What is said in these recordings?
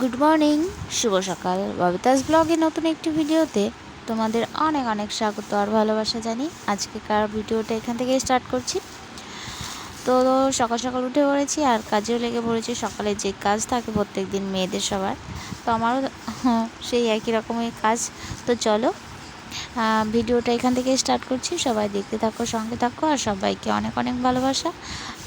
Good morning, শুভ সকাল। ববিতাস ব্লগে নতুন একটি ভিডিওতে তোমাদের অনেক অনেক স্বাগত আর ভালোবাসা জানি। আজকেকার ভিডিওটা এখান থেকে স্টার্ট করছি? তো সকাল সকাল উঠে পড়েছি আর কাজেও লেগে পড়েছি। সকালে যে কাজ থাকে প্রত্যেক দিন মেয়েদের সবার, তো আমারও সেই একই রকমের কাজ। তো চলো ভিডিওটা এখান থেকে স্টার্ট করছি। সবাই দেখতে থাকো, সঙ্গে থাকো, আর সবাইকে অনেক অনেক ভালোবাসা।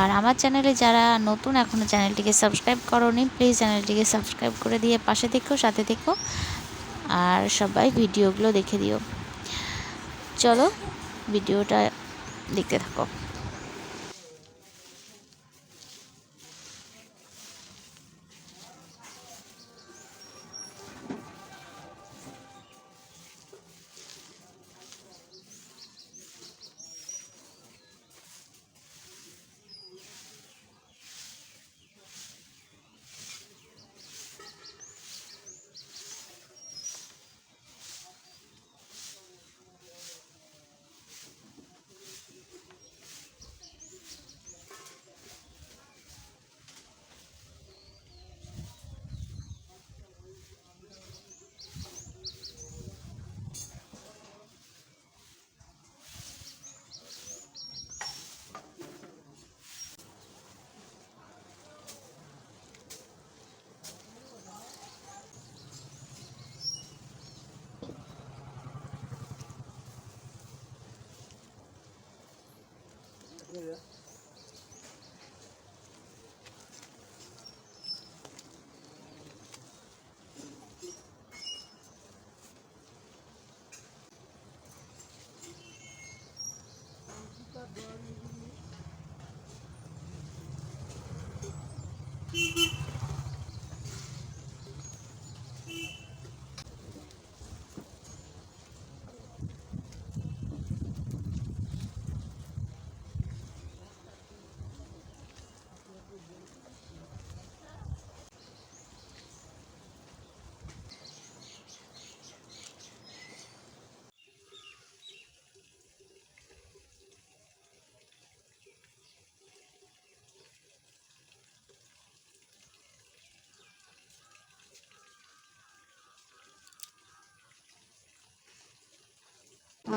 আর আমার চ্যানেলে যারা নতুন এখনও চ্যানেলটিকে সাবস্ক্রাইব করোনি প্লিজ চ্যানেলটিকে সাবস্ক্রাইব করে দিয়ে পাশে থেকো, সাথে থেকো, আর সবাই ভিডিওগুলো দেখে দিও। চলো ভিডিওটা দেখতে থাকো। 一个人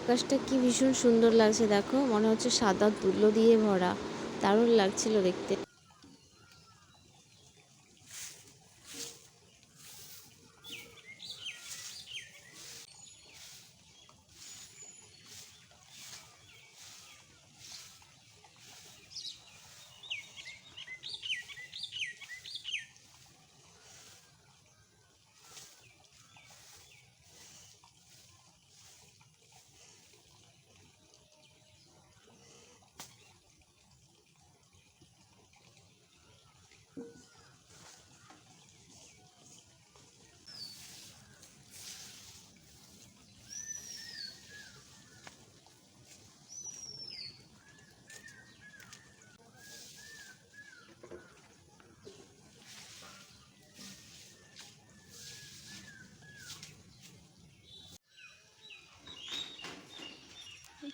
আকাশটা কি ভীষণ সুন্দর লাগছে দেখো। মনে হচ্ছে সাদা তুলো দিয়ে ভরা। দারুণ লাগছিল দেখতে।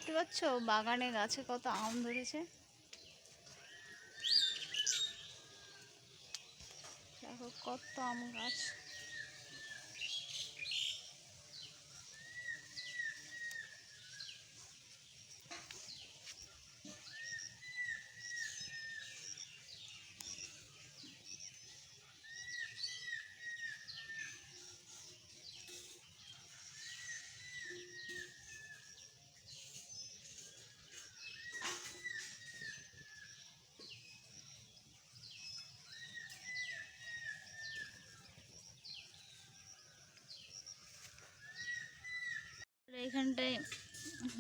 দেখতে পাচ্ছ? বাগানে গাছে কত আম ধরেছে। দেখো কত আম গাছ। আর এইখানটায়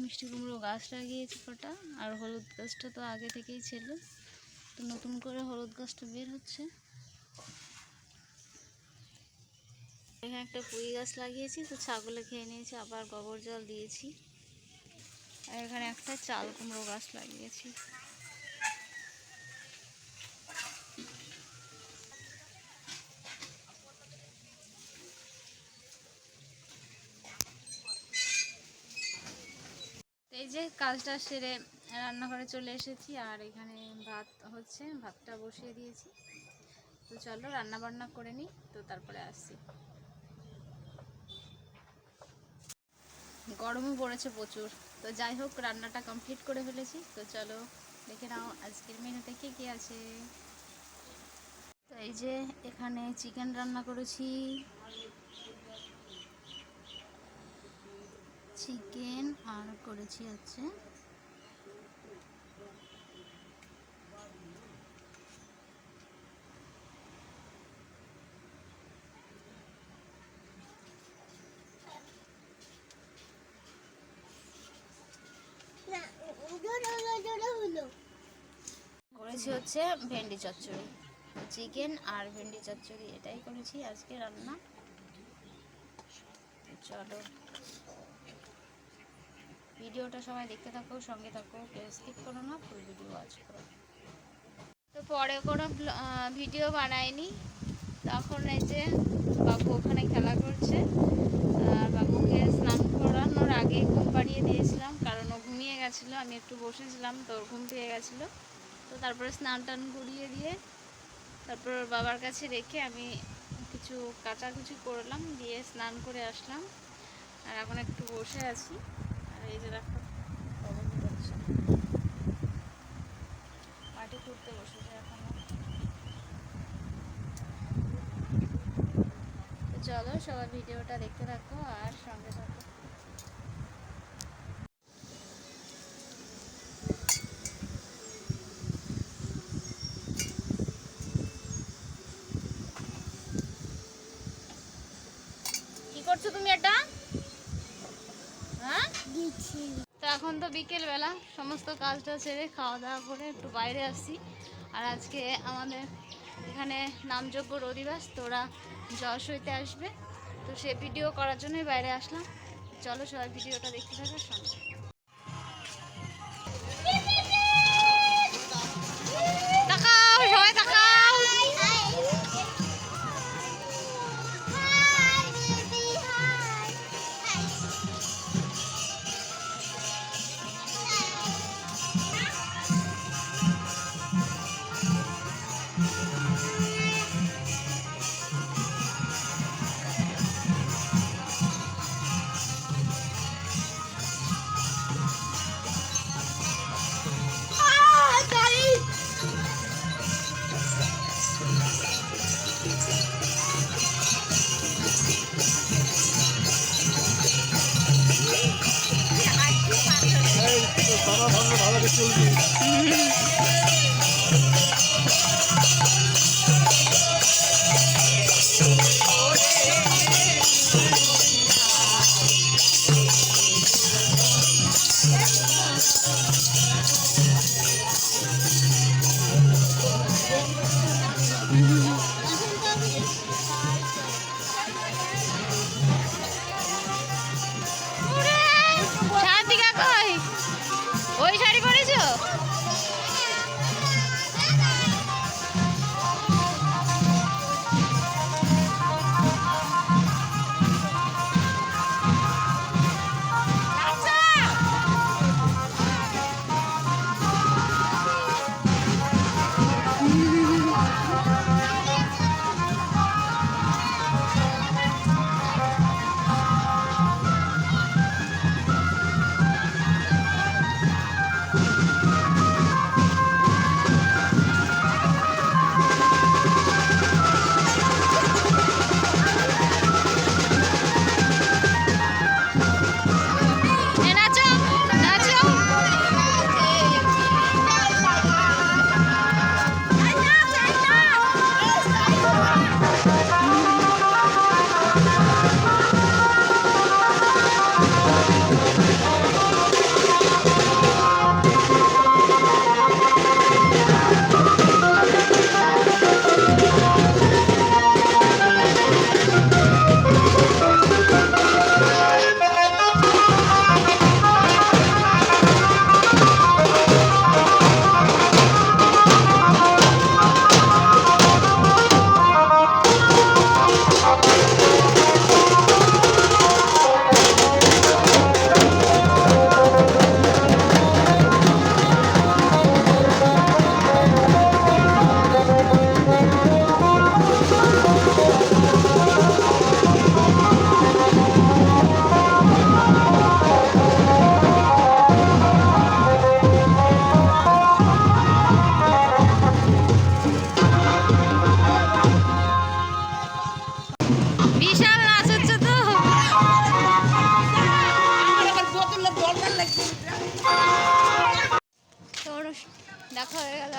মিষ্টি কুমড়ো গাছ লাগিয়েছি কটা, আর হলুদ গাছটা তো আগে থেকেই ছিল। তো নতুন করে হলুদ গাছটা বের হচ্ছে। এখানে একটা পুঁই গাছ লাগিয়েছি, তো ছাগলে খেয়ে নিয়েছি, আবার গোবর জল দিয়েছি। আর এখানে একটা চাল কুমড়ো গাছ লাগিয়েছি। যে কাজটা সেরে রান্নাঘরে চলে এসেছি, আর এখানে ভাত হচ্ছে, ভাতটা বসিয়ে দিয়েছি। তো চলো রান্না বান্না করে নিই, তো তারপরে আসছি। গরমও পড়েছে প্রচুর। তো যাই হোক, রান্নাটা কমপ্লিট করে ফেলেছি। তো চলো দেখে নাও আজকের মেনুতে কী কী আছে। তো এই যে এখানে চিকেন রান্না করেছি। চিকেন আর করেছি হচ্ছে করেছি হচ্ছে ভেন্ডি চচ্চড়ি। চিকেন আর ভেন্ডি চচ্চড়ি, এটাই করেছি আজকে রান্না। চলো। ভিডিওটা সবাই দেখতে থাকো, সঙ্গে থাকো, কেউ স্কিপ করো না ফুল ভিডিও ওয়াচ করো। তো পরে কোনো ভিডিও বানাইনি তখন এই যে বাবু ওখানে খেলা করছে। আর বাবুকে স্নান করানোর আগে ঘুম পাড়িয়ে দিয়েছিলাম, কারণ ও ঘুমিয়ে গেছিল, আমি একটু বসেছিলাম, তো ঘুম পেয়ে গেছিল। তো তারপরে স্নান টান করিয়ে দিয়ে তারপর বাবার কাছে রেখে আমি কিছু কাচাকুচি করলাম, দিয়ে স্নান করে আসলাম। আর এখন একটু বসে আছি। এই যে দেখো খুঁড়তে বসেছে এখনও। চলো সবাই ভিডিওটা দেখতে থাকো আর সঙ্গে থাকো কি করছ তুমি এটা হ্যাঁ তো এখন তো বিকেলবেলা, সমস্ত কাজটা ছেড়ে খাওয়া দাওয়া করে একটু বাইরে আসছি। আর আজকে আমাদের এখানে নামযোগ্য রবিবাস তোরা জশ হইতে আসবে। তো সে ভিডিও করার জন্যই বাইরে আসলাম। চলো সবাই ভিডিওটা দেখতে থাকার সঙ্গে ভালো ভালো চলবে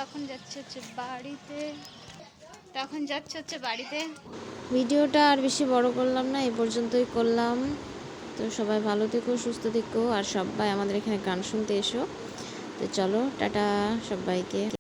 এখন যাচ্ছে হচ্ছে বাড়িতে, তখন যাচ্ছে হচ্ছে বাড়িতে। ভিডিওটা আর বেশি বড় করলাম না এই পর্যন্তই করলাম। তো সবাই ভালো থেকো, সুস্থ থেকো, আর সবাই আমাদের এখানে গান শুনতে এসো। তো চলো, টাটা সবাইকে।